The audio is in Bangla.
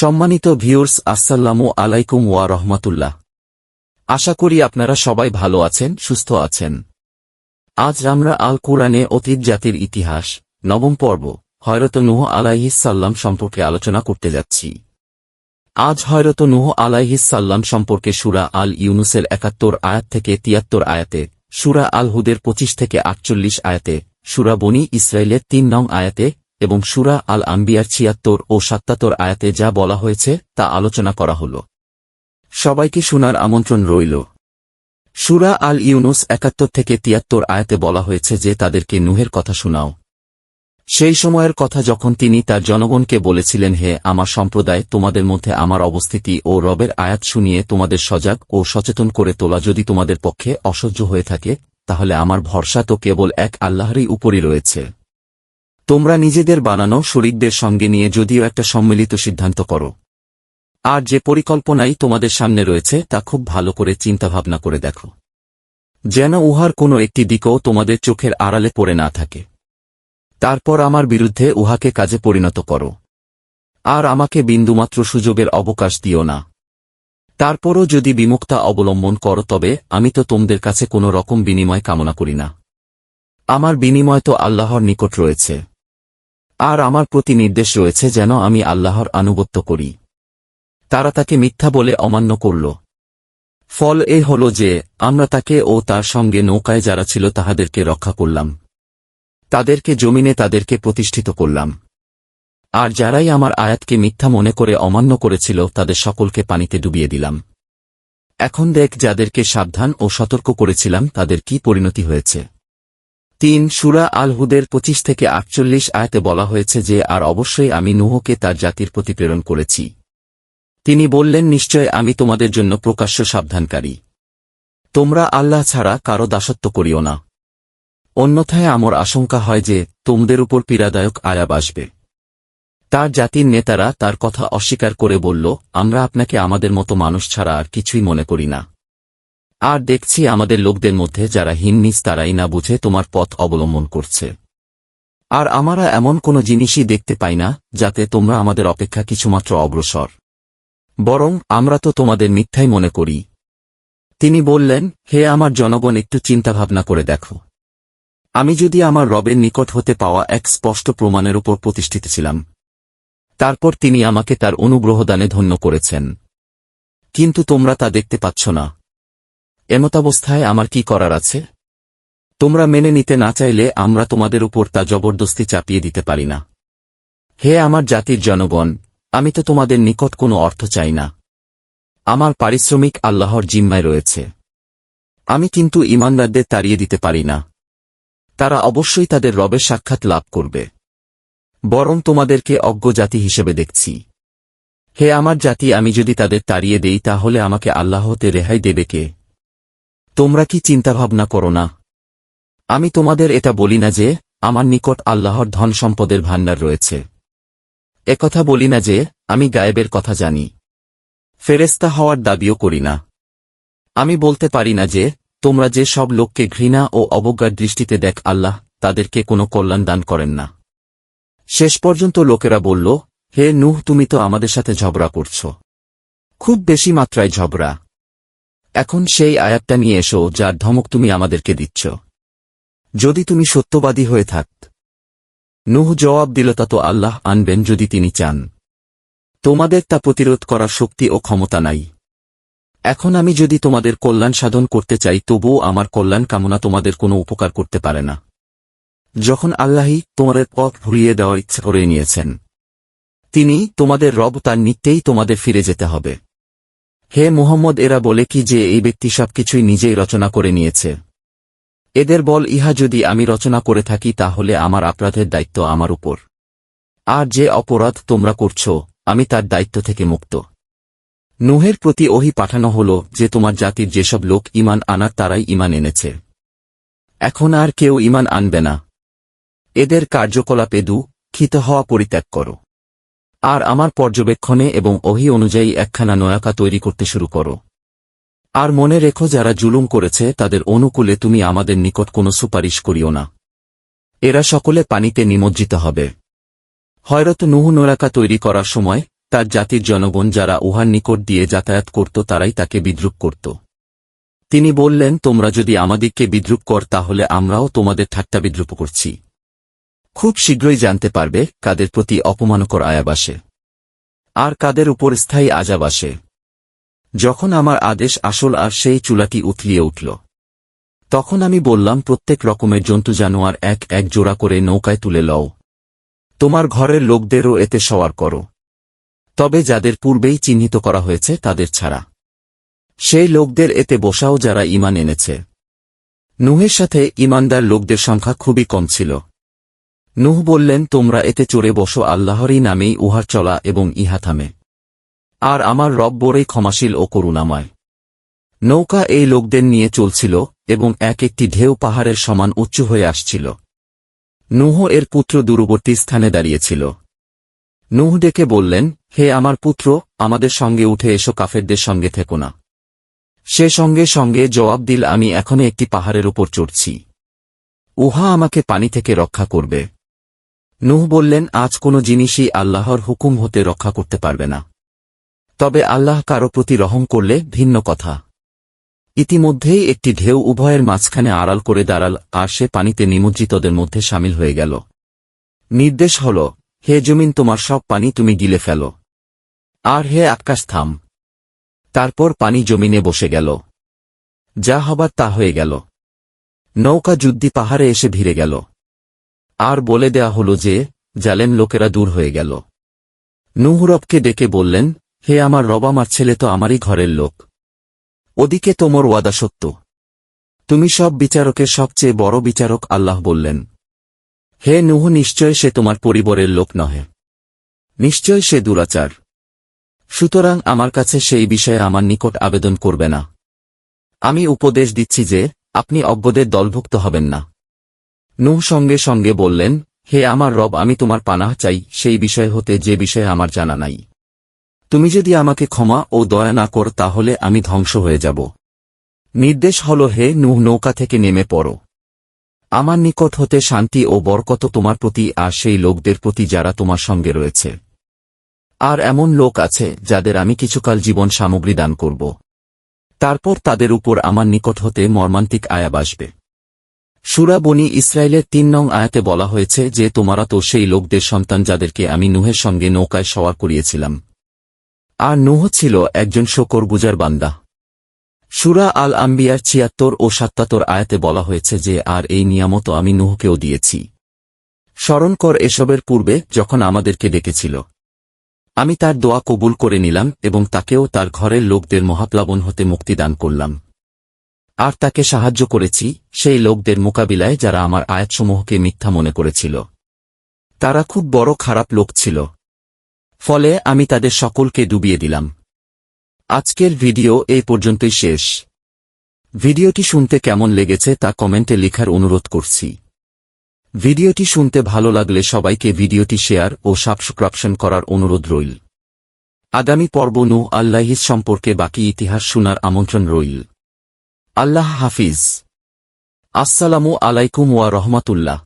সম্মানিত ভিউর্স আসসালামু আলাইকুম ওয়া রহমাতুল্লাহ। আশা করি আপনারা সবাই ভালো আছেন, সুস্থ আছেন। আজ আমরা আল কোরআনে অতীত জাতির ইতিহাস, নবম পর্ব, হয়রত নুহ আলাইহিসাল্লাম সম্পর্কে আলোচনা করতে যাচ্ছি। আজ হয়রত নুহ আলাইহিসাল্লাম সম্পর্কে সুরা আল ইউনুসের একাত্তর আয়াত থেকে তিয়াত্তর আয়াতে, সুরা আল হুদের পঁচিশ থেকে আটচল্লিশ আয়াতে, সুরা বনি ইসরায়েলের তিন নং আয়াতে এবং সুরা আল আম্বিয়ার ছিয়াত্তর ও সাত্তাত্তর আয়াতে যা বলা হয়েছে, তা আলোচনা করা হল। সবাইকে শোনার আমন্ত্রণ রইল। সুরা আল ইউনুস একাত্তর থেকে তিয়াত্তর আয়াতে বলা হয়েছে যে তাদেরকে নুহের কথা শোনাও। সেই সময়ের কথা যখন তিনি তার জনগণকে বলেছিলেন, হে আমার সম্প্রদায়, তোমাদের মধ্যে আমার অবস্থিতি ও রবের আয়াত শুনিয়ে তোমাদের সজাগ ও সচেতন করে তোলা যদি তোমাদের পক্ষে অসহ্য হয়ে থাকে, তাহলে আমার ভরসা তো কেবল এক আল্লাহরই উপরই রয়েছে। তোমরা নিজেদের বানানো শরিকদের সঙ্গে নিয়ে যদিও একটা সম্মিলিত সিদ্ধান্ত করো। আর যে পরিকল্পনাই তোমাদের সামনে রয়েছে, তা খুব ভালো করে চিন্তাভাবনা করে দেখো। যেন উহার কোনো একটি দিকও তোমাদের চোখের আড়ালে পড়ে না থাকে। তারপর আমার বিরুদ্ধে উহাকে কাজে পরিণত করো। আর আমাকে বিন্দুমাত্র সুযোগের অবকাশ দিও না। তারপরও যদি বিমুক্তা অবলম্বন করো, তবে আমি তো তোমাদের কাছে কোনো রকম বিনিময় কামনা করি না। আমার বিনিময় তো আল্লাহর নিকট রয়েছে। আর আমার প্রতি নির্দেশ রয়েছে যেন আমি আল্লাহর আনুগত্য করি। তারা তাকে মিথ্যা বলে অমান্য করল। ফল এ হল যে, আমরা তাকে ও তার সঙ্গে নৌকায় যারা ছিল তাহাদেরকে রক্ষা করলাম। তাদেরকে জমিনে তাদেরকে প্রতিষ্ঠিত করলাম। আর যারাই আমার আয়াতকে মিথ্যা মনে করে অমান্য করেছিল, তাদের সকলকে পানিতে ডুবিয়ে দিলাম। এখন দেখ যাদেরকে সাবধান ও সতর্ক করেছিলাম, তাদের কি পরিণতি হয়েছে। তিন সুরা আল হুদের পঁচিশ থেকে আটচল্লিশ আয়াতে বলা হয়েছে যে, আর অবশ্যই আমি নুহকে তার জাতির প্রতি প্রেরণ করেছি। তিনি বললেন, নিশ্চয় আমি তোমাদের জন্য প্রকাশ্য সাবধানকারী। তোমরা আল্লাহ ছাড়া কারও দাসত্ব করিও না। অন্যথায় আমার আশঙ্কা হয় যে, তোমদের উপর পীড়াদায়ক আয়াব আসবে। তার জাতির নেতারা তার কথা অস্বীকার করে বলল, আমরা আপনাকে আমাদের মতো মানুষ ছাড়া আর কিছুই মনে করি না। আর দেখছি আমাদের লোকদের মধ্যে যারা হিন্নিস তারাই না বুঝে তোমার পথ অবলম্বন করছে। আর আমরা এমন কোনো জিনিসই দেখতে পাই না, যাতে তোমরা আমাদের অপেক্ষা কিছুমাত্র অগ্রসর। বরং আমরা তো তোমাদের মিথ্যাই মনে করি। তিনি বললেন, হে আমার জনগণ, একটু চিন্তাভাবনা করে দেখো। আমি যদি আমার রবের নিকট হতে পাওয়া এক স্পষ্ট প্রমাণের উপর প্রতিষ্ঠিত ছিলাম। তারপর তিনি আমাকে তার অনুগ্রহদানে ধন্য করেছেন। কিন্তু তোমরা তা দেখতে পাচ্ছ না। এমতাবস্থায় আমার কি করার আছে? তোমরা মেনে নিতে না চাইলে আমরা তোমাদের উপর তা জবরদস্তি চাপিয়ে দিতে পারি না। হে আমার জাতির জনগণ, আমি তো তোমাদের নিকট কোনো অর্থ চাই না। আমার পারিশ্রমিক আল্লাহর জিম্মায় রয়েছে। আমি কিন্তু ইমানদারদের তাড়িয়ে দিতে পারি না। তারা অবশ্যই তাদের রবের সাক্ষাৎ লাভ করবে। বরং তোমাদেরকে অজ্ঞ জাতি হিসেবে দেখছি। হে আমার জাতি, আমি যদি তাদের তাড়িয়ে দেই, তাহলে আমাকে আল্লাহতে রেহাই দেবে কে? তোমরা কি চিন্তাভাবনা করো না? আমি তোমাদের এটা বলি না যে, আমার নিকট আল্লাহর ধন সম্পদের ভাণ্ডার রয়েছে। একথা বলি না যে, আমি গায়েবের কথা জানি। ফেরেস্তা হওয়ার দাবিও করি না। আমি বলতে পারি না যে, তোমরা যে সব লোককে ঘৃণা ও অবজ্ঞার দৃষ্টিতে দেখ আল্লাহ, তাদেরকে কোনো কল্যাণ দান করেন না। শেষ পর্যন্ত লোকেরা বলল, হে নুহ, তুমি তো আমাদের সাথে ঝগড়া করছ। খুব বেশি মাত্রায় ঝগড়া। এখন সেই আয়াতটা নিয়ে এসো যার ধমক তুমি আমাদেরকে দিচ্ছ। যদি তুমি সত্যবাদী হয়ে থাক। নুহ জবাব দিল, তা তো আল্লাহ আনবেন যদি তিনি চান। তোমাদের তা প্রতিরোধ করার শক্তি ও ক্ষমতা নাই। এখন আমি যদি তোমাদের কল্যাণ সাধন করতে চাই, তবুও আমার কল্যাণ কামনা তোমাদের কোনো উপকার করতে পারে না। যখন আল্লাহই তোমাদের পথ ভুলিয়ে দেওয়ার ইচ্ছা করে নিয়েছেন। তিনি তোমাদের রব তার নিত্যেই তোমাদের ফিরে যেতে হবে। হে মুহম্মদ, এরা বলে কি যে এই ব্যক্তি সবকিছুই নিজেই রচনা করে নিয়েছে? এদের বল, ইহা যদি আমি রচনা করে থাকি, তাহলে আমার অপরাধের দায়িত্ব আমার উপর। আর যে অপরাধ তোমরা করছ, আমি তার দায়িত্ব থেকে মুক্ত। নুহের প্রতি ওহি পাঠানো হল যে তোমার জাতির যেসব লোক ইমান আনার, তারাই ইমান এনেছে। এখন আর কেউ ইমান আনবে না। এদের কার্যকলাপে দু, ক্ষিত হওয়া পরিত্যাগ করো। আর আমার পর্যবেক্ষণে এবং ওহি অনুযায়ী একখানা নয়াকা তৈরি করতে শুরু করো। আর মনে রেখো যারা জুলুম করেছে, তাদের অনুকূলে তুমি আমাদের নিকট কোনো সুপারিশ করিও না। এরা সকলে পানিতে নিমজ্জিত হবে। হয়রত নুহু নোরাকা তৈরি করার সময়, তার জাতির জনগণ যারা উহার নিকট দিয়ে যাতায়াত করত, তারাই তাকে বিদ্রুপ করত। তিনি বললেন, তোমরা যদি আমাদিগকে বিদ্রুপ কর, তাহলে আমরাও তোমাদের ঠাট্টা বিদ্রুপ করছি। খুব শীঘ্রই জানতে পারবে কাদের প্রতি অপমানকর আয়াব আসে। আর কাদের উপর স্থায়ী আজাব আসে। যখন আমার আদেশ আসল আর সেই চুলাটি উথলিয়ে উঠল। তখন আমি বললাম, প্রত্যেক রকমের জন্তু জানোয়ার এক এক জোড়া করে নৌকায় তুলে লও। তোমার ঘরের লোকদেরও এতে সওয়ার করো। তবে যাদের পূর্বেই চিহ্নিত করা হয়েছে তাদের ছাড়া। সেই লোকদের এতে বসাও যারা ইমান এনেছে। নুহের সাথে ইমানদার লোকদের সংখ্যা খুবই কম ছিল। নুহ বললেন, তোমরা এতে চড়ে বসো, আল্লাহরই নামেই উহার চলা এবং ইহা থামে। আর আমার রব বড়ই ক্ষমাশীল ও করুণাময়। নৌকা এই লোকদের নিয়ে চলছিল এবং এক একটি ঢেউ পাহাড়ের সমান উচ্চ হয়ে আসছিল। নুহ এর পুত্র দূরবর্তী স্থানে দাঁড়িয়েছিল। নুহ ডেকে বললেন, হে আমার পুত্র, আমাদের সঙ্গে উঠে এসো, কাফেরদের সঙ্গে থেকো না। সে সঙ্গে সঙ্গে জবাব দিল, আমি এখনও একটি পাহাড়ের উপর চড়ছি। উহা আমাকে পানি থেকে রক্ষা করবে। নুহ বললেন, আজ কোনো জিনিসই আল্লাহর হুকুম হতে রক্ষা করতে পারবে না। তবে আল্লাহ কারও প্রতি রহম করলে ভিন্ন কথা। ইতিমধ্যেই একটি ঢেউ উভয়ের মাঝখানে আড়াল করে দাঁড়াল, আর সে পানিতে নিমজ্জিতদের মধ্যে সামিল হয়ে গেল। নির্দেশ হল, হে জমিন, তোমার সব পানি তুমি গিলে ফেল। আর হে আকাশ, থাম। তারপর পানি জমিনে বসে গেল। যা হবার তা হয়ে গেল। নৌকা যুদ্ধি পাহাড়ে এসে ভিড়ে গেল। আর বলে দেয়া হল যে, জালেম লোকেরা দূর হয়ে গেল। নুহরবকে ডেকে বললেন, হে আমার রব, আমার ছেলে তো আমারই ঘরের লোক। ওদিকে তোমর ওয়াদা সত্য। তুমি সব বিচারকের সবচেয়ে বড় বিচারক আল্লাহ বললেন। হে নুহ, নিশ্চয় সে তোমার পরিবারের লোক নহে। নিশ্চয় সে দুরাচার। সুতরাং আমার কাছে সেই বিষয়ে আমার নিকট আবেদন করবে না। আমি উপদেশ দিচ্ছি যে, আপনি অজ্ঞদের দলভুক্ত হবেন না। নুহ সঙ্গে সঙ্গে বললেন, হে আমার রব, আমি তোমার পানাহ চাই, সেই বিষয় হতে যে বিষয়ে আমার জানা নাই। তুমি যদি আমাকে ক্ষমা ও দয়া না কর, তাহলে আমি ধ্বংস হয়ে যাব। নির্দেশ হল, হে নুহ, নৌকা থেকে নেমে পড়ো। আমার নিকট হতে শান্তি ও বরকত তোমার প্রতি, আর সেই লোকদের প্রতি যারা তোমার সঙ্গে রয়েছে। আর এমন লোক আছে, যাদের আমি কিছুকাল জীবন সামগ্রী দান করব। তারপর তাদের উপর আমার নিকট হতে মর্মান্তিক আয়াব আসবে। সুরা বনি ইসরায়েলের তিন নং আয়াতে বলা হয়েছে যে, তোমারা তো সেই লোকদের সন্তান যাদেরকে আমি নুহের সঙ্গে নৌকায় সওয়ার করিয়েছিলাম। আর নুহ ছিল একজন শকর গুজার বান্দা। সুরা আল আম্বিয়ার ছিয়াত্তর ও সাত্তাত্তর আয়াতে বলা হয়েছে যে, আর এই নিয়ামত আমি নুহকেও দিয়েছি। স্মরণ কর এসবের পূর্বে যখন আমাদেরকে ডেকেছিল। আমি তার দোয়া কবুল করে নিলাম এবং তাকেও তার ঘরের লোকদের মহাপ্লাবন হতে মুক্তিদান করলাম। আর তাকে সাহায্য করেছি সেই লোকদের মোকাবিলায় যারা আমার আয়াতসমূহকে মিথ্যা মনে করেছিল। তারা খুব বড় খারাপ লোক ছিল। ফলে আমি তাদের সকলকে ডুবিয়ে দিলাম। আজকের ভিডিও এই পর্যন্তই শেষ। ভিডিওটি শুনতে কেমন লেগেছে তা কমেন্টে লেখার অনুরোধ করছি। ভিডিওটি শুনতে ভালো লাগলে সবাইকে ভিডিওটি শেয়ার ও সাবস্ক্রিপশন করার অনুরোধ রইল। আগামী পর্ব নু আল্লাহিস সম্পর্কে বাকি ইতিহাস শোনার আমন্ত্রণ রইল। আল্লাহ হাফিজ। আসসালামু আলাইকুম ওয়া রহমাতুল্লাহ।